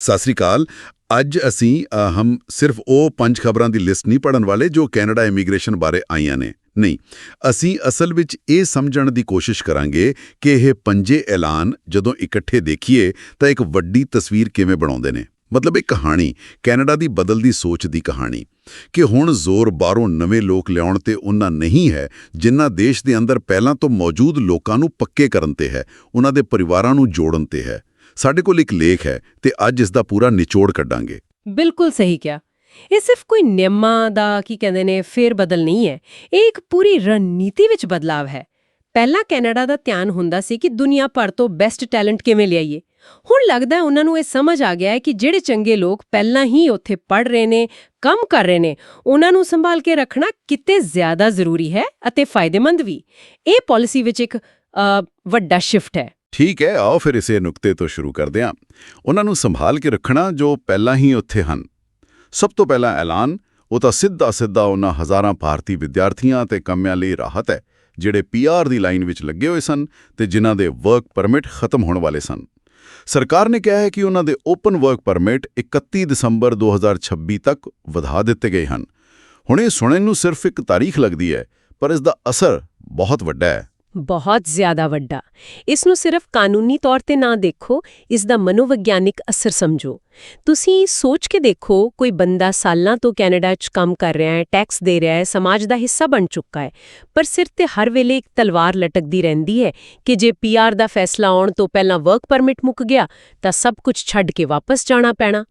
ਸਤਿ ਸ੍ਰੀ ਅਕਾਲ। ਅੱਜ ਅਸੀਂ ਹਮ ਸਿਰਫ ਉਹ ਪੰਜ ਖਬਰਾਂ ਦੀ ਲਿਸਟ ਨਹੀਂ ਪੜਨ ਵਾਲੇ ਜੋ ਕੈਨੇਡਾ ਇਮੀਗ੍ਰੇਸ਼ਨ ਬਾਰੇ ਆਈਆਂ ਨੇ। ਨਹੀਂ, ਅਸੀਂ ਅਸਲ ਵਿੱਚ ਇਹ ਸਮਝਣ ਦੀ ਕੋਸ਼ਿਸ਼ ਕਰਾਂਗੇ ਕਿ ਇਹ ਪੰਜੇ ਐਲਾਨ ਜਦੋਂ ਇਕੱਠੇ ਦੇਖੀਏ ਤਾਂ ਇੱਕ ਵੱਡੀ ਤਸਵੀਰ ਕਿਵੇਂ ਬਣਾਉਂਦੇ ਨੇ। ਮਤਲਬ ਇਹ ਕਹਾਣੀ, ਕੈਨੇਡਾ ਦੀ ਬਦਲਦੀ ਸੋਚ ਦੀ ਕਹਾਣੀ। ਕਿ ਹੁਣ ਜ਼ੋਰ ਬਾਹਰੋਂ ਨਵੇਂ ਲੋਕ ਲਿਆਉਣ ਤੇ ਉਹਨਾਂ ਨਹੀਂ ਹੈ ਜਿਨ੍ਹਾਂ ਦੇਸ਼ ਦੇ ਅੰਦਰ ਪਹਿਲਾਂ ਤੋਂ ਮੌਜੂਦ ਲੋਕਾਂ ਨੂੰ ਪੱਕੇ ਕਰਨ ਤੇ ਹੈ, ਉਹਨਾਂ ਦੇ ਪਰਿਵਾਰਾਂ ਨੂੰ ਜੋੜਨ ਤੇ ਹੈ। ਸਾਡੇ ਕੋਲ ਇੱਕ ਲੇਖ ਹੈ ਤੇ ਅੱਜ ਇਸ ਦਾ ਪੂਰਾ ਨਿਚੋੜ ਕੱਢਾਂਗੇ। ਬਿਲਕੁਲ ਸਹੀ ਕਿਹਾ। ਇਹ ਸਿਰਫ ਕੋਈ ਨਿਯਮਾਂ ਦਾ ਕੀ ਕਹਿੰਦੇ ਨੇ ਫੇਰ ਬਦਲ ਨਹੀਂ ਹੈ। ਇਹ ਇੱਕ ਪੂਰੀ ਰਣਨੀਤੀ ਵਿੱਚ ਬਦਲਾਵ ਹੈ। ਪਹਿਲਾਂ ਕੈਨੇਡਾ ਦਾ ਧਿਆਨ ਹੁੰਦਾ ਸੀ ਕਿ ਦੁਨੀਆ ਭਰ ਤੋਂ ਬੈਸਟ ਟੈਲੈਂਟ ਕਿਵੇਂ ਲਿਆਈਏ। ਹੁਣ ਲੱਗਦਾ ਉਹਨਾਂ ਨੂੰ ਇਹ ਸਮਝ ਆ ਗਿਆ ਹੈ ਕਿ ਜਿਹੜੇ ਚੰਗੇ ਲੋਕ ਪਹਿਲਾਂ ਹੀ ਉੱਥੇ ਪੜ ਰਹੇ ਨੇ, ਕੰਮ ਕਰ ਰਹੇ ਨੇ, ਉਹਨਾਂ ਨੂੰ ਸੰਭਾਲ ਕੇ ਰੱਖਣਾ ਕਿਤੇ ਜ਼ਿਆਦਾ ਜ਼ਰੂਰੀ ਹੈ ਅਤੇ ਫਾਇਦੇਮੰਦ ਵੀ। ਇਹ ਪਾਲਿਸੀ ਵਿੱਚ ਇੱਕ ਵੱਡਾ ਸ਼ਿਫਟ ਹੈ। ਠੀਕ ਹੈ, ਆਓ ਫਿਰ ਇਸੇ ਨੁਕਤੇ ਤੋਂ ਸ਼ੁਰੂ ਕਰਦੇ ਹਾਂ। ਉਹਨਾਂ ਨੂੰ ਸੰਭਾਲ ਕੇ ਰੱਖਣਾ ਜੋ ਪਹਿਲਾਂ ਹੀ ਉੱਥੇ ਹਨ। ਸਭ ਤੋਂ ਪਹਿਲਾ ਐਲਾਨ, ਉਹ ਤਾਂ ਸਿੱਧਾ ਸਿੱਧਾ ਉਹਨਾਂ ਹਜ਼ਾਰਾਂ ਭਾਰਤੀ ਵਿਦਿਆਰਥੀਆਂ ਤੇ ਕੰਮਿਆਂ ਲਈ ਰਾਹਤ ਹੈ, ਜਿਹੜੇ ਪੀਆਰ ਦੀ ਲਾਈਨ ਵਿੱਚ ਲੱਗੇ ਹੋਏ ਸਨ ਤੇ ਜਿਨ੍ਹਾਂ ਦੇ ਵਰਕ ਪਰਮਿਟ ਖਤਮ ਹੋਣ ਵਾਲੇ ਸਨ। ਸਰਕਾਰ ਨੇ ਕਿਹਾ ਹੈ ਕਿ ਉਹਨਾਂ ਦੇ ਓਪਨ ਵਰਕ ਪਰਮਿਟ 31 ਦਸੰਬਰ 2026 ਤੱਕ ਵਧਾ ਦਿੱਤੇ ਗਏ ਹਨ। ਹੁਣ ਇਹ ਸੁਣਨ ਨੂੰ ਸਿਰਫ ਇੱਕ ਤਾਰੀਖ ਲੱਗਦੀ ਹੈ, ਪਰ ਇਸ ਦਾ ਅਸਰ ਬਹੁਤ ਵੱਡਾ ਹੈ। ਬਹੁਤ ਜ਼ਿਆਦਾ ਵੱਡਾ। ਇਸ ਨੂੰ ਸਿਰਫ ਕਾਨੂੰਨੀ ਤੌਰ ਤੇ ਨਾ ਦੇਖੋ ਇਸ ਦਾ ਮਨੋਵਿਗਿਆਨਿਕ ਅਸਰ ਸਮਝੋ। ਤੁਸੀਂ ਸੋਚ ਕੇ ਦੇਖੋ, ਕੋਈ ਬੰਦਾ ਸਾਲਾਂ ਤੋਂ ਕੈਨੇਡਾ 'ਚ ਕੰਮ ਕਰ ਰਿਹਾ ਹੈ, ਟੈਕਸ ਦੇ ਰਿਹਾ ਹੈ, ਸਮਾਜ ਦਾ ਹਿੱਸਾ ਬਣ ਚੁੱਕਾ ਹੈ, ਪਰ ਸਿਰ ਤੇ ਹਰ ਵੇਲੇ ਇੱਕ ਤਲਵਾਰ ਲਟਕਦੀ ਰਹਿੰਦੀ ਹੈ ਕਿ ਜੇ ਪੀਆਰ ਦਾ ਫੈਸਲਾ ਆਉਣ ਤੋਂ ਪਹਿਲਾਂ ਵਰਕ ਪਰਮਿਟ ਮੁੱਕ ਗਿਆ, ਤਾਂ ਸਭ ਕੁਝ ਛੱਡ ਕੇ ਵਾਪਸ ਜਾਣਾ ਪੈਣਾ।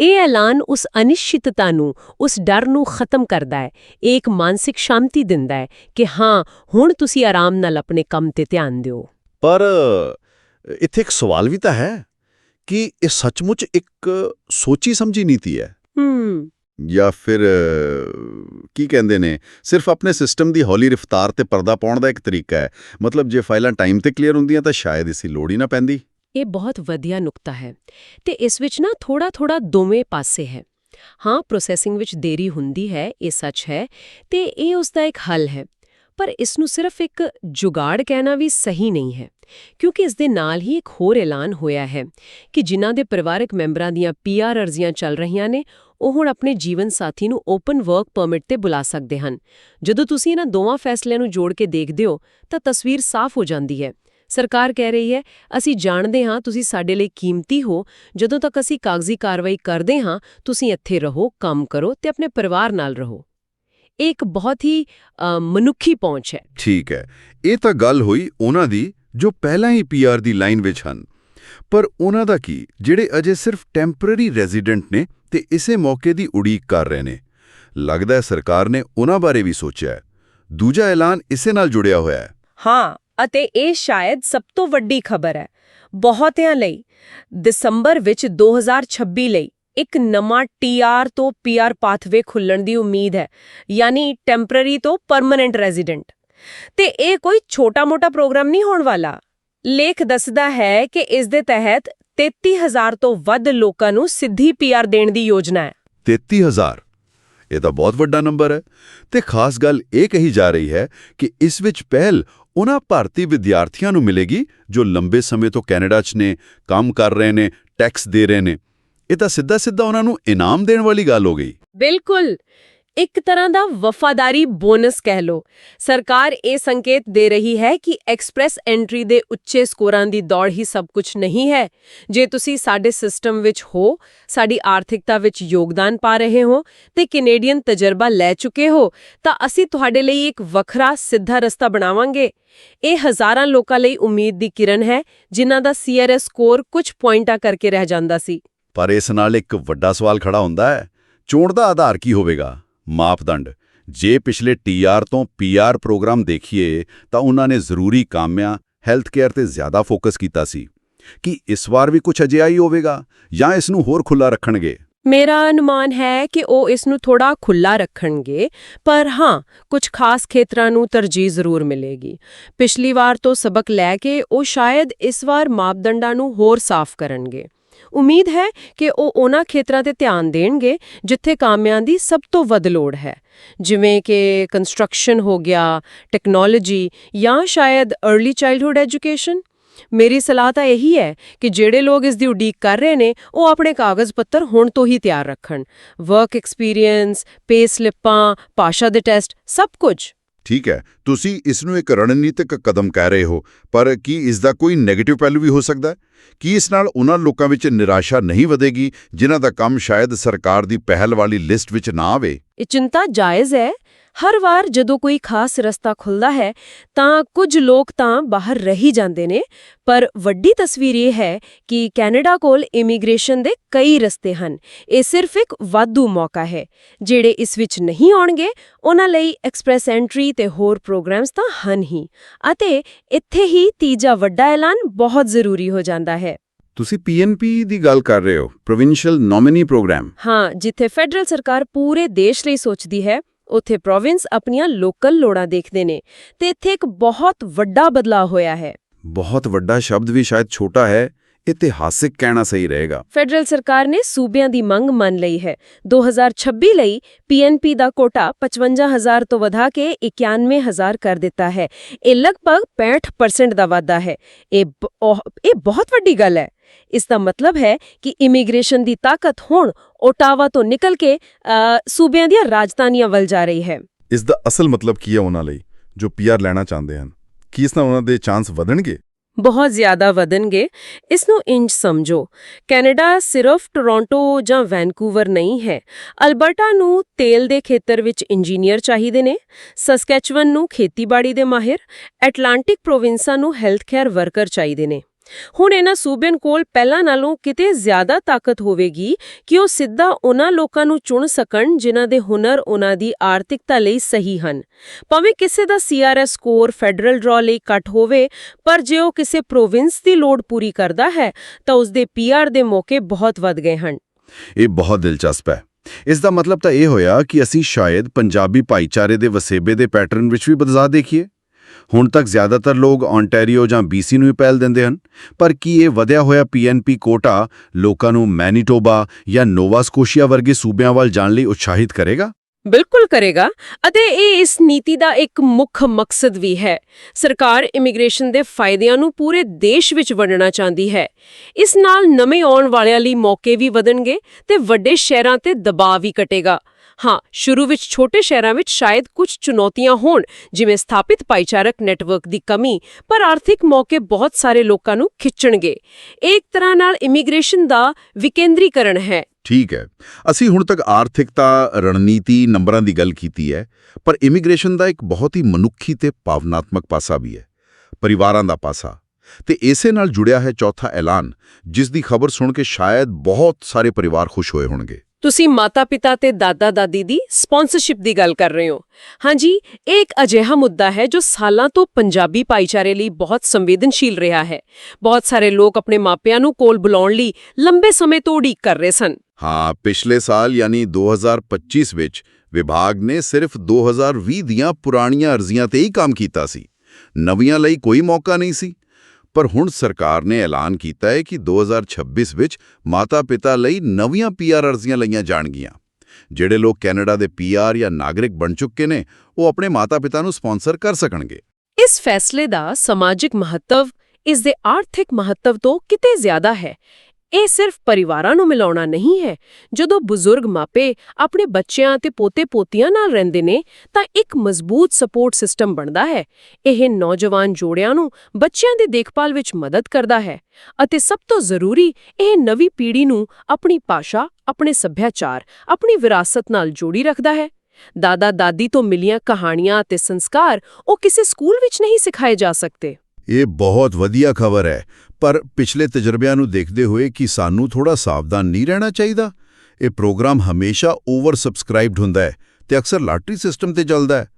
ਇਹ ਐਲਾਨ ਉਸ ਅਨਿਸ਼ਚਿਤਤਾ ਨੂੰ ਉਸ ਡਰ ਨੂੰ ਖਤਮ ਕਰਦਾ ਹੈ ਇਹ ਇੱਕ ਮਾਨਸਿਕ ਸ਼ਾਂਤੀ ਦਿੰਦਾ ਹੈ ਕਿ ਹਾਂ ਹੁਣ ਤੁਸੀਂ ਆਰਾਮ ਨਾਲ ਆਪਣੇ ਕੰਮ ਤੇ ਧਿਆਨ ਦਿਓ। ਪਰ ਇੱਥੇ ਇੱਕ ਸਵਾਲ ਵੀ ਤਾਂ ਹੈ ਕਿ ਇਹ ਸੱਚਮੁੱਚ ਇੱਕ ਸੋਚੀ ਸਮਝੀ ਨੀਤੀ ਹੈ। ਹੂੰ। ਜਾਂ ਫਿਰ ਕੀ ਕਹਿੰਦੇ ਨੇ ਸਿਰਫ ਆਪਣੇ ਸਿਸਟਮ ਦੀ ਹੌਲੀ ਰਫ਼ਤਾਰ ਤੇ ਪਰਦਾ ਪਾਉਣ ਦਾ ਇੱਕ ਤਰੀਕਾ ਹੈ। ਮਤਲਬ ਜੇ ਫਾਈਲਾਂ ਟਾਈਮ ਤੇ ਕਲੀਅਰ ਹੁੰਦੀਆਂ ਤਾਂ ਸ਼ਾਇਦ ਇਸੀ ਲੋੜ ਹੀ ਨਾ ਪੈਂਦੀ। ਇਹ ਬਹੁਤ ਵਧੀਆ ਨੁਕਤਾ ਹੈ ਤੇ ਇਸ ਵਿੱਚ ਨਾ ਥੋੜਾ ਥੋੜਾ ਦੋਵੇਂ ਪਾਸੇ ਹੈ। ਹਾਂ ਪ੍ਰੋਸੈਸਿੰਗ ਵਿੱਚ ਦੇਰੀ ਹੁੰਦੀ ਹੈ, ਇਹ ਸੱਚ ਹੈ ਤੇ ਇਹ ਉਸ ਦਾ ਇੱਕ ਹੱਲ ਹੈ। ਪਰ ਇਸ ਨੂੰ ਸਿਰਫ ਇੱਕ ਜੁਗਾੜ ਕਹਿਣਾ ਵੀ ਸਹੀ ਨਹੀਂ ਹੈ, ਕਿਉਂਕਿ ਇਸ ਦੇ ਨਾਲ ਹੀ ਇੱਕ ਹੋਰ ਐਲਾਨ ਹੋਇਆ ਹੈ ਕਿ ਜਿਨ੍ਹਾਂ ਦੇ ਪਰਿਵਾਰਕ ਮੈਂਬਰਾਂ ਦੀਆਂ ਪੀਆਰ ਅਰਜ਼ੀਆਂ ਚੱਲ ਰਹੀਆਂ ਨੇ, ਉਹ ਹੁਣ ਆਪਣੇ ਜੀਵਨ ਸਾਥੀ ਨੂੰ ਓਪਨ ਵਰਕ ਪਰਮਿਟ ਤੇ ਬੁਲਾ ਸਕਦੇ ਹਨ। ਜਦੋਂ ਤੁਸੀਂ ਇਹਨਾਂ ਦੋਵਾਂ ਫੈਸਲਿਆਂ ਨੂੰ ਜੋੜ ਕੇ ਦੇਖਦੇ ਹੋ, ਤਾਂ ਤਸਵੀਰ ਸਾਫ਼ ਹੋ ਜਾਂਦੀ ਹੈ। ਸਰਕਾਰ ਕਹਿ ਰਹੀ ਹੈ ਅਸੀਂ ਜਾਣਦੇ ਹਾਂ ਤੁਸੀਂ ਸਾਡੇ ਲਈ ਕੀਮਤੀ ਹੋ ਜਦੋਂ ਤੱਕ ਅਸੀਂ ਕਾਗਜ਼ੀ ਕਾਰਵਾਈ ਕਰਦੇ ਹਾਂ ਤੁਸੀਂ ਇੱਥੇ ਰਹੋ ਕੰਮ ਕਰੋ ਤੇ ਆਪਣੇ ਪਰਿਵਾਰ ਨਾਲ ਰਹੋ। ਇਹ ਇੱਕ ਬਹੁਤ ਹੀ ਮਨੁੱਖੀ ਪਹੁੰਚ ਹੈ। ਠੀਕ ਹੈ। ਇਹ ਤਾਂ ਗੱਲ ਹੋਈ ਉਹਨਾਂ ਦੀ ਜੋ ਪਹਿਲਾਂ ਹੀ ਪੀਆਰ ਦੀ ਲਾਈਨ ਵਿੱਚ ਹਨ। ਪਰ ਉਹਨਾਂ ਦਾ ਕੀ? ਜਿਹੜੇ ਅਜੇ ਸਿਰਫ ਟੈਂਪਰੇਰੀ ਰੈਜ਼ੀਡੈਂਟ ਨੇ ਤੇ ਇਸੇ ਮੌਕੇ ਦੀ ਉਡੀਕ ਕਰ ਰਹੇ ਨੇ। ਲੱਗਦਾ ਹੈ ਸਰਕਾਰ ਨੇ ਉਹਨਾਂ ਬਾਰੇ ਵੀ ਸੋਚਿਆ ਹੈ। ਦੂਜਾ ਐਲਾਨ ਇਸੇ ਨਾਲ ਜੁੜਿਆ ਹੋਇਆ ਹੈ। ਹਾਂ ਅਤੇ ਇਹ ਸ਼ਾਇਦ ਸਭ ਤੋਂ ਵੱਡੀ ਖਬਰ ਹੈ। ਬਹੁਤਿਆਂ ਲਈ, ਦਸੰਬਰ ਵਿੱਚ 2026 ਲਈ ਇੱਕ ਨਵਾਂ ਟੀਆਰ ਤੋਂ ਪੀਆਰ ਪਾਥਵੇ ਖੁੱਲਣ ਦੀ ਉਮੀਦ ਹੈ, ਯਾਨੀ ਟੈਂਪਰੇਰੀ ਤੋਂ ਪਰਮਨੈਂਟ ਰੈਜ਼ੀਡੈਂਟ। ਤੇ ਇਹ ਕੋਈ ਛੋਟਾ-ਮੋਟਾ ਪ੍ਰੋਗਰਾਮ ਨਹੀਂ ਹੋਣ ਵਾਲਾ? ਲੇਖ ਦੱਸਦਾ ਹੈ ਕਿ ਇਸ ਦੇ ਤਹਿਤ 33000 ਤੋਂ ਵੱਧ ਲੋਕਾਂ ਨੂੰ ਸਿੱਧੀ ਪੀਆਰ ਦੇਣ ਦੀ ਯੋਜਨਾ ਹੈ। 33000 ਇਹ ਤਾਂ ਬਹੁਤ ਵੱਡਾ ਨੰਬਰ ਹੈ। ਤੇ ਖਾਸ ਗੱਲ ਇਹ ਕਹੀ ਜਾ ਰਹੀ ਹੈ ਕਿ ਇਸ ਵਿੱਚ ਪਹਿਲ ਉਹਨਾਂ ਭਾਰਤੀ ਵਿਦਿਆਰਥੀਆਂ ਨੂੰ ਮਿਲੇਗੀ ਜੋ ਲੰਬੇ ਸਮੇਂ ਤੋਂ ਕੈਨੇਡਾ 'ਚ ਨੇ, ਕੰਮ ਕਰ ਰਹੇ ਨੇ ਟੈਕਸ ਦੇ ਰਹੇ ਨੇ। ਇਹ ਤਾਂ ਸਿੱਧਾ ਸਿੱਧਾ ਉਹਨਾਂ ਨੂੰ ਇਨਾਮ ਦੇਣ ਵਾਲੀ ਗੱਲ ਹੋ ਗਈ। ਬਿਲਕੁਲ। ਇੱਕ ਤਰ੍ਹਾਂ ਦਾ ਵਫਾਦਾਰੀ ਬੋਨਸ ਕਹਿ ਲੋ ਸਰਕਾਰ ਇਹ ਸੰਕੇਤ ਦੇ ਰਹੀ ਹੈ ਕਿ ਐਕਸਪ੍ਰੈਸ ਐਂਟਰੀ ਦੇ ਉੱਚੇ ਸਕੋਰਾਂ ਦੀ ਦੌੜ ਹੀ ਸਭ ਕੁਝ ਨਹੀਂ ਹੈ। ਜੇ ਤੁਸੀਂ ਸਾਡੇ ਸਿਸਟਮ ਵਿੱਚ ਹੋ, ਸਾਡੀ ਆਰਥਿਕਤਾ ਵਿੱਚ ਯੋਗਦਾਨ ਪਾ ਰਹੇ ਹੋ ਤੇ ਕੈਨੇਡੀਅਨ ਤਜਰਬਾ ਲੈ ਚੁੱਕੇ ਹੋ, ਤਾਂ ਅਸੀਂ ਤੁਹਾਡੇ ਲਈ ਇੱਕ ਵੱਖਰਾ, ਸਿੱਧਾ ਰਸਤਾ ਬਣਾਵਾਂਗੇ। ਇਹ ਹਜ਼ਾਰਾਂ ਲੋਕਾਂ ਲਈ ਉਮੀਦ ਦੀ ਕਿਰਨ ਹੈ, ਜਿਨ੍ਹਾਂ ਦਾ ਸੀਆਰਐਸ ਸਕੋਰ ਕੁਝ ਪੁਆਇੰਟਾਂ ਕਰਕੇ ਰਹਿ ਜਾਂਦਾ ਸੀ। ਪਰ ਇਸ ਨਾਲ ਇੱਕ ਵੱਡਾ ਸਵਾਲ ਖੜਾ ਹੁੰਦਾ ਹੈ, ਚੋਣ ਦਾ ਆਧਾਰ ਕੀ ਹੋਵੇਗਾ? ਮਾਪਦੰਡ। ਜੇ ਪਿਛਲੇ ਟੀਆਰ ਤੋਂ ਪੀਆਰ ਪ੍ਰੋਗਰਾਮ ਦੇਖੀਏ, ਤਾਂ ਉਹਨਾਂ ਨੇ ਜ਼ਰੂਰੀ ਕਾਮਿਆਂ ਹੈਲਥ ਕੇਅਰ ਤੇ ਜ਼ਿਆਦਾ ਫੋਕਸ ਕੀਤਾ ਸੀ। ਕਿ ਇਸ ਵਾਰ ਵੀ ਕੁਝ ਅਜਿਹਾ ਹੀ ਹੋਵੇਗਾ, ਜਾਂ ਇਸ ਨੂੰ ਹੋਰ ਖੁੱਲਾ ਰੱਖਣਗੇ? ਮੇਰਾ ਅਨੁਮਾਨ ਹੈ ਕਿ ਉਹ ਇਸ ਨੂੰ ਥੋੜਾ ਖੁੱਲਾ ਰੱਖਣਗੇ, ਪਰ ਹਾਂ ਕੁਝ ਖਾਸ ਖੇਤਰਾਂ ਨੂੰ ਤਰਜੀਹ ਜ਼ਰੂਰ ਮਿਲੇਗੀ। ਪਿਛਲੀ ਵਾਰ ਤੋਂ ਸਬਕ ਲੈ ਕੇ ਉਹ ਸ਼ਾਇਦ ਇਸ ਵਾਰ ਮਾਪਦੰਡਾਂ ਨੂੰ ਹੋਰ ਸਾਫ਼ ਕਰਨਗੇ। ਉਮੀਦ ਹੈ ਕਿ ਉਹ ਉਹਨਾਂ ਖੇਤਰਾਂ ਤੇ ਧਿਆਨ ਦੇਣਗੇ ਜਿੱਥੇ ਕਾਮਿਆਂ ਦੀ ਸਭ ਤੋਂ ਵੱਧ ਲੋੜ ਹੈ। ਜਿਵੇਂ ਕਿ ਕੰਸਟਰਕਸ਼ਨ ਹੋ ਗਿਆ ਟੈਕਨੋਲੋਜੀ ਜਾਂ ਸ਼ਾਇਦ अर्ਲੀ ਚਾਈਲਡਹੂਡ ਐਜੂਕੇਸ਼ਨ ਮੇਰੀ ਸਲਾਹ ਤਾਂ ਇਹੀ ਹੈ ਕਿ ਜਿਹੜੇ ਲੋਕ ਇਸ ਦੀ ਉਡੀਕ ਕਰ ਰਹੇ ਨੇ, ਉਹ ਆਪਣੇ ਕਾਗਜ਼ ਪੱਤਰ ਹੁਣ ਤੋਂ ਹੀ ਤਿਆਰ ਰੱਖਣ। ਵਰਕ ਐਕਸਪੀਰੀਅੰਸ ਪੇ ਸਲਿੱਪਾਂ ਭਾਸ਼ਾ ਦੇ ਟੈਸਟ ਸਭ ਕੁਝ। ਠੀਕ ਹੈ, ਤੁਸੀਂ ਇਸ ਨੂੰ ਇੱਕ ਰਣਨੀਤਿਕ ਕਦਮ ਕਹਿ ਰਹੇ ਹੋ, ਪਰ ਕੀ ਇਸ ਦਾ ਕੋਈ 네ਗੇਟਿਵ ਪਹਿਲੂ ਵੀ ਹੋ ਸਕਦਾ ਕੀ ਇਸ ਨਾਲ ਉਹਨਾਂ ਲੋਕਾਂ ਵਿੱਚ ਨਿਰਾਸ਼ਾ ਨਹੀਂ ਵਧੇਗੀ, ਜਿਨ੍ਹਾਂ ਦਾ ਕੰਮ ਸ਼ਾਇਦ ਸਰਕਾਰ ਦੀ ਪਹਿਲ ਵਾਲੀ ਲਿਸਟ ਵਿੱਚ ਨਾ ਆਵੇ? ਇਹ ਚਿੰਤਾ ਜਾਇਜ਼ ਹੈ। ਹਰ ਵਾਰ ਜਦੋਂ ਕੋਈ ਖਾਸ ਰਸਤਾ ਖੁੱਲਦਾ ਹੈ ਤਾਂ ਕੁਝ ਲੋਕ ਤਾਂ ਬਾਹਰ ਰਹੀ ਜਾਂਦੇ ਨੇ ਪਰ ਵੱਡੀ ਤਸਵੀਰ ਇਹ ਹੈ ਕਿ ਕੈਨੇਡਾ ਕੋਲ ਇਮੀਗ੍ਰੇਸ਼ਨ ਦੇ ਕਈ ਰਸਤੇ ਹਨ। ਇਹ ਸਿਰਫ ਇੱਕ ਵਾਧੂ ਮੌਕਾ ਹੈ। ਜਿਹੜੇ ਇਸ ਵਿੱਚ ਨਹੀਂ ਆਉਣਗੇ ਉਹਨਾਂ ਲਈ ਐਕਸਪ੍ਰੈਸ ਐਂਟਰੀ ਤੇ ਹੋਰ ਪ੍ਰੋਗਰਾਮਸ ਤਾਂ ਹਨ ਹੀ ਅਤੇ ਇੱਥੇ ਹੀ ਤੀਜਾ ਵੱਡਾ ਐਲਾਨ ਬਹੁਤ ਜ਼ਰੂਰੀ ਹੋ ਜਾਂਦਾ ਹੈ। ਤੁਸੀਂ ਪੀਐਨਪੀ ਦੀ ਗੱਲ ਕਰ ਰਹੇ ਹੋ ਪ੍ਰੋਵਿੰਸ਼ੀਅਲ ਨੋਮਿਨੀ ਪ੍ਰੋਗਰਾਮ। ਹਾਂ ਜਿੱਥੇ ਫੈਡਰਲ ਸਰਕਾਰ ਪੂਰੇ ਦੇਸ਼ ਲਈ ਸੋਚਦੀ ਹੈ ਉੱਥੇ ਪ੍ਰੋਵਿੰਸ ਆਪਣੀਆਂ ਲੋਕਲ ਲੋੜਾਂ ਦੇਖਦੇ ਨੇ ਤੇ ਇੱਥੇ ਇੱਕ ਬਹੁਤ ਵੱਡਾ ਬਦਲਾਅ ਹੋਇਆ ਹੈ। ਬਹੁਤ ਵੱਡਾ ਸ਼ਬਦ ਵੀ ਸ਼ਾਇਦ ਛੋਟਾ ਹੈ ਇਤਿਹਾਸਿਕ ਕਹਿਣਾ ਸਹੀ ਰਹੇਗਾ। ਫੈਡਰਲ ਸਰਕਾਰ ਨੇ ਸੂਬਿਆਂ ਦੀ ਮੰਗ ਮੰਨ ਲਈ ਹੈ। 2026 ਲਈ ਪੀਐਨਪੀ ਦਾ ਕੋਟਾ 55000 ਤੋਂ ਵਧਾ ਕੇ 91000 ਕਰ ਦਿੱਤਾ ਹੈ। ਇਹ ਲਗਭਗ 65% ਦਾ ਵਾਧਾ ਹੈ। ਇਹ ਇਹ ਬਹੁਤ ਵੱਡੀ ਗੱਲ ਹੈ। ਇਸ ਦਾ ਮਤਲਬ ਹੈ ਕਿ ਇਮੀਗ੍ਰੇਸ਼ਨ ਦੀ ਤਾਕਤ ਹੁਣ ਓਟਾਵਾ ਤੋਂ ਨਿਕਲ ਕੇ ਸੂਬਿਆਂ ਦੀਆਂ ਰਾਜਧਾਨੀਆਂ ਵੱਲ ਜਾ ਰਹੀ ਹੈ। ਇਸ ਦਾ ਅਸਲ ਮਤਲਬ ਕੀ ਹੈ ਉਹਨਾਂ ਲਈ ਜੋ ਪੀਆਰ ਲੈਣਾ ਚਾਹੁੰਦੇ ਹਨ? ਕੀ ਇਸ ਨਾਲ ਉਹਨਾਂ ਦੇ ਚਾਂਸ ਵਧਣਗੇ? ਬਹੁਤ ਜ਼ਿਆਦਾ ਵਧਣਗੇ। ਇਸ ਨੂੰ ਇੰਜ ਸਮਝੋ ਕੈਨੇਡਾ ਸਿਰਫ ਟੋਰਾਂਟੋ ਜਾਂ ਵੈਨਕੂਵਰ ਨਹੀਂ ਹੈ। ਅਲਬਰਟਾ ਨੂੰ ਤੇਲ ਦੇ ਖੇਤਰ ਵਿੱਚ ਇੰਜੀਨੀਅਰ ਚਾਹੀਦੇ ਨੇ ਸਸਕੈਚੁਅਨ ਨੂੰ ਖੇਤੀਬਾੜੀ ਦੇ ਮਾਹਿਰ ਐਟਲਾਂਟਿਕ ਪ੍ਰੋਵਿੰਸਾਂ ਨੂੰ ਹੈਲਥ ਕੇਅਰ ਵਰਕਰ ਚਾਹੀਦੇ ਨੇ। ਹੁਣ ਇਹਨਾਂ ਸੂਬਿਆਂ ਕੋਲ ਪਹਿਲਾਂ ਨਾਲੋਂ ਕਿਤੇ ਜ਼ਿਆਦਾ ਤਾਕਤ ਹੋਵੇਗੀ ਕਿ ਉਹ ਸਿੱਧਾ ਉਹਨਾਂ ਲੋਕਾਂ ਨੂੰ ਚੁਣ ਸਕਣ ਜਿਨ੍ਹਾਂ ਦੇ ਹੁਨਰ ਉਹਨਾਂ ਦੀ ਆਰਥਿਕਤਾ ਲਈ ਸਹੀ ਹਨ। ਭਾਵੇਂ ਕਿਸੇ ਦਾ ਸੀਆਰਐਸ ਸਕੋਰ ਫੈਡਰਲ ਡਰਾ ਲਈ ਘੱਟ ਹੋਵੇ, ਪਰ ਜੇ ਉਹ ਕਿਸੇ ਪ੍ਰੋਵਿੰਸ ਦੀ ਲੋੜ ਪੂਰੀ ਕਰਦਾ ਹੈ, ਤਾਂ ਉਸ ਦੇ ਪੀਆਰ ਦੇ ਮੌਕੇ ਬਹੁਤ ਵੱਧ ਗਏ ਹਨ। ਇਹ ਬਹੁਤ ਦਿਲਚਸਪ ਹੈ। ਇਸ ਦਾ ਮਤਲਬ ਤਾਂ ਇਹ ਹੋਇਆ ਕਿ ਅਸੀਂ ਸ਼ਾਇਦ ਪੰਜਾਬੀ ਭਾਈਚਾਰੇ ਦੇ ਵਸੇਬੇ ਦੇ ਪੈਟਰਨ ਵਿੱਚ ਵੀ ਬਦਲਾਅ ਦੇਖੀਏ। ਹੁਣ ਤੱਕ ਜ਼ਿਆਦਾਤਰ ਲੋਕ ontario ਜਾਂ BC ਨੂੰ ਹੀ ਪਹਿਲ ਦਿੰਦੇ ਹਨ। ਪਰ ਕੀ ਇਹ ਵਧਿਆ ਹੋਇਆ PNP ਕੋਟਾ ਲੋਕਾਂ ਨੂੰ ਮੈਨੀਟੋਬਾ ਜਾਂ ਨੋਵਾ ਸਕੋਸ਼ੀਆ ਵਰਗੇ ਸੂਬਿਆਂ ਵੱਲ ਜਾਣ ਲਈ ਉਤਸ਼ਾਹਿਤ ਕਰੇਗਾ? ਬਿਲਕੁਲ ਕਰੇਗਾ ਅਤੇ ਇਹ ਇਸ ਨੀਤੀ ਦਾ ਇੱਕ ਮੁੱਖ ਮਕਸਦ ਵੀ ਹੈ। ਸਰਕਾਰ ਇਮੀਗ੍ਰੇਸ਼ਨ ਦੇ ਫਾਇਦਿਆਂ ਨੂੰ ਪੂਰੇ ਦੇਸ਼ ਵਿੱਚ ਵੰਡਣਾ ਚਾਹੁੰਦੀ ਹੈ। ਇਸ ਨਾਲ ਨਵੇਂ ਆਉਣ ਵਾਲਿਆਂ ਲਈ ਮੌਕੇ ਵੀ ਵਧਣਗੇ ਤੇ ਵੱਡੇ ਸ਼ਹਿਰਾਂ ਤੇ ਦਬਾਅ ਵੀ ਘਟੇਗਾ। ਹਾਂ, ਸ਼ੁਰੂ ਵਿੱਚ ਛੋਟੇ ਸ਼ਹਿਰਾਂ ਵਿੱਚ ਸ਼ਾਇਦ ਕੁਝ ਚੁਣੌਤੀਆਂ ਹੋਣ, ਜਿਵੇਂ ਸਥਾਪਿਤ ਭਾਈਚਾਰਕ ਨੈਟਵਰਕ ਦੀ ਕਮੀ, ਪਰ ਆਰਥਿਕ ਮੌਕੇ ਬਹੁਤ ਸਾਰੇ ਲੋਕਾਂ ਨੂੰ ਖਿੱਚਣਗੇ। ਇਹ ਇੱਕ ਤਰ੍ਹਾਂ ਨਾਲ ਇਮੀਗ੍ਰੇਸ਼ਨ ਦਾ ਵਿਕੇਂਦਰੀਕਰਨ ਹੈ। ਠੀਕ ਹੈ। ਅਸੀਂ ਹੁਣ ਤੱਕ ਆਰਥਿਕਤਾ, ਰਣਨੀਤੀ, ਨੰਬਰਾਂ ਦੀ ਗੱਲ ਕੀਤੀ ਹੈ, ਪਰ ਇਮੀਗ੍ਰੇਸ਼ਨ ਦਾ ਇੱਕ ਬਹੁਤ ਹੀ ਮਨੁੱਖੀ ਤੇ ਭਾਵਨਾਤਮਕ ਪਾਸਾ ਵੀ ਹੈ। ਪਰਿਵਾਰਾਂ ਦਾ ਪਾਸਾ। ਤੇ ਇਸੇ ਨਾਲ ਜੁੜਿਆ ਹੈ ਚੌਥਾ ਐਲਾਨ, ਜਿਸ ਦੀ ਖਬਰ ਸੁਣ ਕੇ ਸ਼ਾਇਦ ਬਹੁਤ ਸਾਰੇ ਪਰਿਵਾਰ ਖੁਸ਼ ਹੋਏ ਹੋਣਗੇ। ਤੁਸੀਂ ਮਾਤਾ-ਪਿਤਾ ਤੇ ਦਾਦਾ-ਦਾਦੀ ਦੀ ਸਪਾਂਸਰਸ਼ਿਪ ਦੀ ਗੱਲ ਕਰ ਰਹੇ ਹੋ। ਹਾਂਜੀ, ਇਹ ਇੱਕ ਅਜਿਹਾ ਮੁੱਦਾ ਹੈ ਜੋ ਸਾਲਾਂ ਤੋਂ ਪੰਜਾਬੀ ਭਾਈਚਾਰੇ ਲਈ ਬਹੁਤ ਸੰਵੇਦਨਸ਼ੀਲ ਰਿਹਾ ਹੈ। ਬਹੁਤ ਸਾਰੇ ਲੋਕ ਆਪਣੇ ਮਾਪਿਆਂ ਨੂੰ ਕੋਲ ਬੁਲਾਉਣ ਲਈ ਲੰਬੇ ਸਮੇਂ ਤੋਂ ਉਡੀਕ ਕਰ ਰਹੇ ਸਨ। ਹਾਂ, ਪਿਛਲੇ ਸਾਲ ਯਾਨੀ 2025 ਵਿੱਚ ਵਿਭਾਗ ਨੇ ਸਿਰਫ 2020 ਦੀਆਂ ਪੁਰਾਣੀਆਂ ਅਰਜ਼ੀਆਂ ਤੇ ਹੀ ਕੰਮ ਕੀਤਾ ਸੀ। ਨਵੀਆਂ ਲਈ ਕੋਈ ਮੌਕਾ ਨਹੀਂ ਸੀ। ਪਰ ਹੁਣ ਸਰਕਾਰ ਨੇ ਐਲਾਨ ਕੀਤਾ ਹੈ ਕਿ 2026 ਵਿੱਚ ਮਾਤਾ-ਪਿਤਾ ਲਈ ਨਵੀਆਂ ਪੀਆਰ ਅਰਜ਼ੀਆਂ ਲਈਆਂ ਜਾਣਗੀਆਂ। ਜਿਹੜੇ ਲੋਕ ਕੈਨੇਡਾ ਦੇ ਪੀਆਰ ਜਾਂ ਨਾਗਰਿਕ ਬਣ ਚੁੱਕੇ ਨੇ, ਉਹ ਆਪਣੇ ਮਾਤਾ-ਪਿਤਾ ਨੂੰ ਸਪਾਂਸਰ ਕਰ ਸਕਣਗੇ। ਇਸ ਫੈਸਲੇ ਦਾ ਸਮਾਜਿਕ ਮਹੱਤਵ, ਇਸ ਦੇ ਆਰਥਿਕ ਮਹੱਤਵ ਤੋਂ ਕਿਤੇ ਜ਼ਿਆਦਾ ਹੈ। ਇਹ ਸਿਰਫ ਪਰਿਵਾਰਾਂ ਨੂੰ ਮਿਲਾਉਣਾ ਨਹੀਂ ਹੈ। ਜਦੋਂ ਬਜ਼ੁਰਗ ਮਾਪੇ ਆਪਣੇ ਬੱਚਿਆਂ ਤੇ ਪੋਤੇ-ਪੋਤੀਆਂ ਨਾਲ ਰਹਿੰਦੇ ਨੇ, ਤਾਂ ਇੱਕ ਮਜ਼ਬੂਤ ਸਪੋਰਟ ਸਿਸਟਮ ਬਣਦਾ ਹੈ। ਇਹ ਨੌਜਵਾਨ ਜੋੜਿਆਂ ਨੂੰ ਬੱਚਿਆਂ ਦੀ ਦੇਖਭਾਲ ਵਿੱਚ ਮਦਦ ਕਰਦਾ ਹੈ ਅਤੇ ਸਭ ਤੋਂ ਜ਼ਰੂਰੀ ਇਹ ਨਵੀਂ ਪੀੜ੍ਹੀ ਨੂੰ ਆਪਣੀ ਭਾਸ਼ਾ, ਆਪਣੇ ਸੱਭਿਆਚਾਰ, ਆਪਣੀ ਵਿਰਾਸਤ ਨਾਲ ਜੋੜੀ ਰੱਖਦਾ ਹੈ। ਦਾਦਾ-ਦਾਦੀ ਤੋਂ ਮਿਲੀਆਂ ਕਹਾਣੀਆਂ ਅਤੇ ਸੰਸਕਾਰ ਉਹ ਕਿਸੇ ਸਕੂਲ ਵਿੱਚ ਨਹੀਂ ਸਿਖਾਏ ਜਾ ਸਕਦੇ। ਇਹ ਬਹੁਤ ਵਧੀਆ ਖਬਰ ਹੈ। ਪਰ ਪਿਛਲੇ ਤਜਰਬਿਆਂ ਨੂੰ ਦੇਖਦੇ ਹੋਏ ਕਿ ਸਾਨੂੰ ਥੋੜਾ ਸਾਵਧਾਨ ਨਹੀਂ ਰਹਿਣਾ ਚਾਹੀਦਾ? ਇਹ ਪ੍ਰੋਗਰਾਮ ਹਮੇਸ਼ਾ ਓਵਰ ਸਬਸਕ੍ਰਾਈਬਡ ਹੁੰਦਾ ਹੈ ਤੇ ਅਕਸਰ ਲਾਟਰੀ ਸਿਸਟਮ ਤੇ ਚੱਲਦਾ ਹੈ।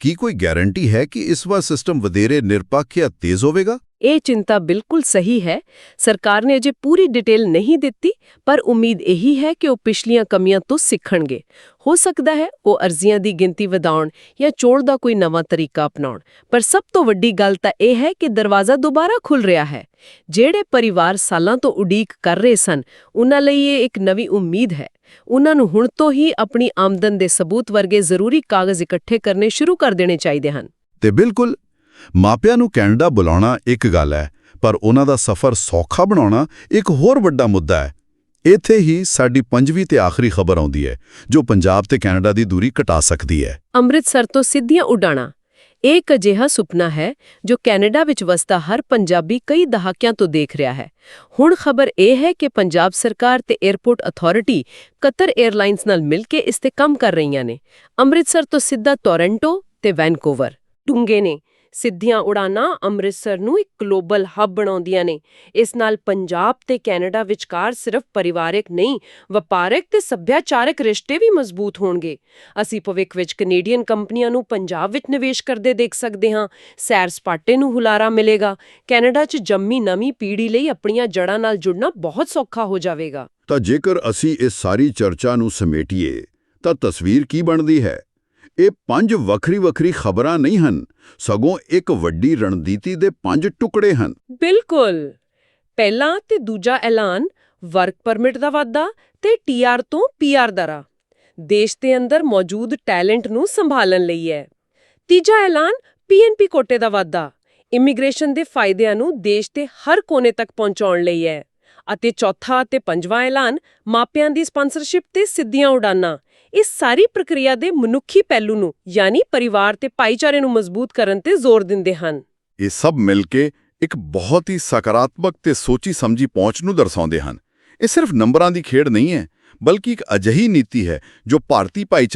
ਕੀ ਕੋਈ ਗਾਰੰਟੀ ਹੈ ਕਿ ਇਸ ਵਾਰ ਸਿਸਟਮ ਵਧੇਰੇ ਨਿਰਪੱਖ ਜਾਂ ਤੇਜ਼ ਹੋਵੇਗਾ? ਇਹ ਚਿੰਤਾ ਬਿਲਕੁਲ ਸਹੀ ਹੈ। ਸਰਕਾਰ ਨੇ ਅਜੇ ਪੂਰੀ ਡਿਟੇਲ ਨਹੀਂ ਦਿੱਤੀ, ਪਰ ਉਮੀਦ ਇਹੀ ਹੈ ਕਿ ਉਹ ਪਿਛਲੀਆਂ ਕਮੀਆਂ ਤੋਂ ਸਿੱਖਣਗੇ। ਹੋ ਸਕਦਾ ਹੈ ਉਹ ਅਰਜ਼ੀਆਂ ਦੀ ਗਿਣਤੀ ਵਧਾਉਣ ਜਾਂ ਚੋਣ ਦਾ ਕੋਈ ਨਵਾਂ ਤਰੀਕਾ ਅਪਣਾਉਣ। ਪਰ ਸਭ ਤੋਂ ਵੱਡੀ ਗੱਲ ਤਾਂ ਇਹ ਹੈ ਕਿ ਦਰਵਾਜ਼ਾ ਦੁਬਾਰਾ ਖੁੱਲ ਰਿਹਾ ਹੈ। ਜਿਹੜੇ ਪਰਿਵਾਰ ਸਾਲਾਂ ਤੋਂ ਉਡੀਕ ਕਰ ਰਹੇ ਸਨ, ਉਹਨਾਂ ਲਈ ਇਹ ਇੱਕ ਨਵੀਂ ਉਮੀਦ ਹੈ। ਉਹਨਾਂ ਨੂੰ ਹੁਣ ਤੋਂ ਹੀ ਆਪਣੀ ਆਮਦਨ ਦੇ ਸਬੂਤ ਵਰਗੇ ਜ਼ਰੂਰੀ ਕਾਗਜ਼ ਇਕੱਠੇ ਕਰਨੇ ਸ਼ੁਰੂ ਕਰ ਦੇਣੇ ਚਾਹੀਦੇ ਹਨ। ਤੇ ਬਿਲਕੁਲ ਮਾਪਿਆਂ ਨੂੰ ਕੈਨੇਡਾ ਬੁਲਾਉਣਾ ਇੱਕ ਗੱਲ ਹੈ, ਪਰ ਉਹਨਾਂ ਦਾ ਸਫ਼ਰ ਸੌਖਾ ਬਣਾਉਣਾ ਇੱਕ ਹੋਰ ਵੱਡਾ ਮੁੱਦਾ ਹੈ। ਇੱਥੇ ਹੀ ਸਾਡੀ ਪੰਜਵੀਂ ਤੇ ਆਖਰੀ ਖਬਰ ਆਉਂਦੀ ਹੈ, ਜੋ ਪੰਜਾਬ ਤੇ ਕੈਨੇਡਾ ਦੀ ਦੂਰੀ ਘਟਾ ਸਕਦੀ ਹੈ। ਅੰਮ੍ਰਿਤਸਰ ਤੋਂ ਸਿੱਧੀਆਂ ਉਡਾਣਾਂ। ਇਹ ਇੱਕ ਅਜਿਹਾ ਸੁਪਨਾ ਹੈ, ਜੋ ਕੈਨੇਡਾ ਵਿੱਚ ਵਸਦਾ ਹਰ ਪੰਜਾਬੀ ਕਈ ਦਹਾਕਿਆਂ ਤੋਂ ਦੇਖ ਰਿਹਾ ਹੈ। ਹੁਣ ਖਬਰ ਇਹ ਹੈ ਕਿ ਪੰਜਾਬ ਸਰਕਾਰ ਤੇ 에ਅਰਪੋਰਟ ਅਥਾਰਟੀ ਕਤਰ 에ਅਰਲਾਈਨਸ ਨਾਲ ਮਿਲ ਕੇ ਇਸ ਤੇ ਕੰਮ ਕਰ ਰਹੀਆਂ ਨੇ। ਅੰਮ੍ਰਿਤਸਰ ਤੋਂ ਸਿੱਧਾ ਟੋਰਾਂਟੋ ਤੇ ਵੈਨਕੂਵਰ। ਡੂੰਘੇ ਨੇ। ਸਿੱਧੀਆਂ ਉਡਾਨਾਂ ਅੰਮ੍ਰਿਤਸਰ ਨੂੰ ਇੱਕ ਗਲੋਬਲ ਹੱਬ ਬਣਾਉਂਦੀਆਂ ਨੇ। ਇਸ ਨਾਲ ਪੰਜਾਬ ਤੇ ਕੈਨੇਡਾ ਵਿਚਕਾਰ ਸਿਰਫ ਪਰਿਵਾਰਕ ਨਹੀਂ, ਵਪਾਰਕ ਤੇ ਸੱਭਿਆਚਾਰਕ ਰਿਸ਼ਤੇ ਵੀ ਮਜ਼ਬੂਤ ਹੋਣਗੇ। ਅਸੀਂ ਭਵਿੱਖ ਵਿੱਚ ਕੈਨੇਡੀਅਨ ਕੰਪਨੀਆਂ ਨੂੰ ਪੰਜਾਬ ਵਿੱਚ ਨਿਵੇਸ਼ ਕਰਦੇ ਦੇਖ ਸਕਦੇ ਹਾਂ। ਸੈਰ ਸਪਾਟੇ ਨੂੰ ਹੁਲਾਰਾ ਮਿਲੇਗਾ। ਕੈਨੇਡਾ 'ਚ ਜੰਮੀ ਨਵੀਂ ਪੀੜ੍ਹੀ ਲਈ ਆਪਣੀਆਂ ਜੜ੍ਹਾਂ ਨਾਲ ਜੁੜਨਾ ਬਹੁਤ ਸੌਖਾ ਹੋ ਜਾਵੇਗਾ। ਤਾਂ ਜੇਕਰ ਅਸੀਂ ਇਸ ਸਾਰੀ ਚਰਚਾ ਨੂੰ ਸਮੇਟੀਏ, ਤਾਂ ਤਸਵੀਰ ਕੀ ਬਣਦੀ ਹੈ? ਇਹ ਪੰਜ ਵੱਖਰੀ-ਵੱਖਰੀ ਖਬਰਾਂ ਨਹੀਂ ਹਨ, ਸਗੋਂ ਇੱਕ ਵੱਡੀ ਰਣਨੀਤੀ ਦੇ ਪੰਜ ਟੁਕੜੇ ਹਨ। ਬਿਲਕੁਲ। ਪਹਿਲਾ ਤੇ ਦੂਜਾ ਐਲਾਨ ਵਰਕ ਪਰਮਿਟ ਦਾ ਵਾਧਾ ਤੇ ਟੀਆਰ ਤੋਂ ਪੀਆਰ ਦਾ ਰਾਹ। ਦੇਸ਼ ਦੇ ਅੰਦਰ ਮੌਜੂਦ ਟੈਲੈਂਟ ਨੂੰ ਸੰਭਾਲਣ ਲਈ ਹੈ। ਤੀਜਾ ਐਲਾਨ ਪੀਐਨਪੀ ਕੋਟੇ ਦਾ ਵਾਧਾ। ਇਮੀਗ੍ਰੇਸ਼ਨ ਦੇ ਫਾਇਦਿਆਂ ਨੂੰ ਦੇਸ਼ ਦੇ ਹਰ ਕੋਨੇ ਤੱਕ ਪਹੁੰਚਾਉਣ ਲਈ ਹੈ। ਅਤੇ ਚੌਥਾ ਤੇ ਪੰਜਵਾਂ ਐਲਾਨ ਮਾਪਿਆਂ ਦੀ ਸਪਾਂਸਰਸ਼ਿਪ ਤੇ ਸਿੱਧੀਆਂ ਉਡਾਨਾਂ। ਇਸ ਸਾਰੀ ਪ੍ਰਕਿਰਿਆ ਦੇ ਮਨੁੱਖੀ ਪਹਿਲੂ ਨੂੰ, ਯਾਨੀ ਪਰਿਵਾਰ ਤੇ ਭਾਈਚਾਰੇ ਨੂੰ ਮਜ਼ਬੂਤ ਕਰਨ ਤੇ ਜ਼ੋਰ ਦਿੰਦੇ ਹਨ। ਇਹ ਸਭ ਮਿਲ ਕੇ ਇੱਕ ਬਹੁਤ ਹੀ ਸਕਾਰਾਤਮਕ ਤੇ ਸੋਚੀ ਸਮਝੀ ਪਹੁੰਚ ਨੂੰ ਦਰਸਾਉਂਦੇ ਹਨ। ਇਹ ਸਿਰਫ ਨੰਬਰਾਂ ਦੀ ਖੇਡ ਨਹੀਂ ਹੈ, ਬਲਕਿ ਇੱਕ ਅਜਿਹੀ ਨੀਤੀ ਹੈ ਜੋ ਭਾਰਤੀ ਭਾਈਚਾਰੇ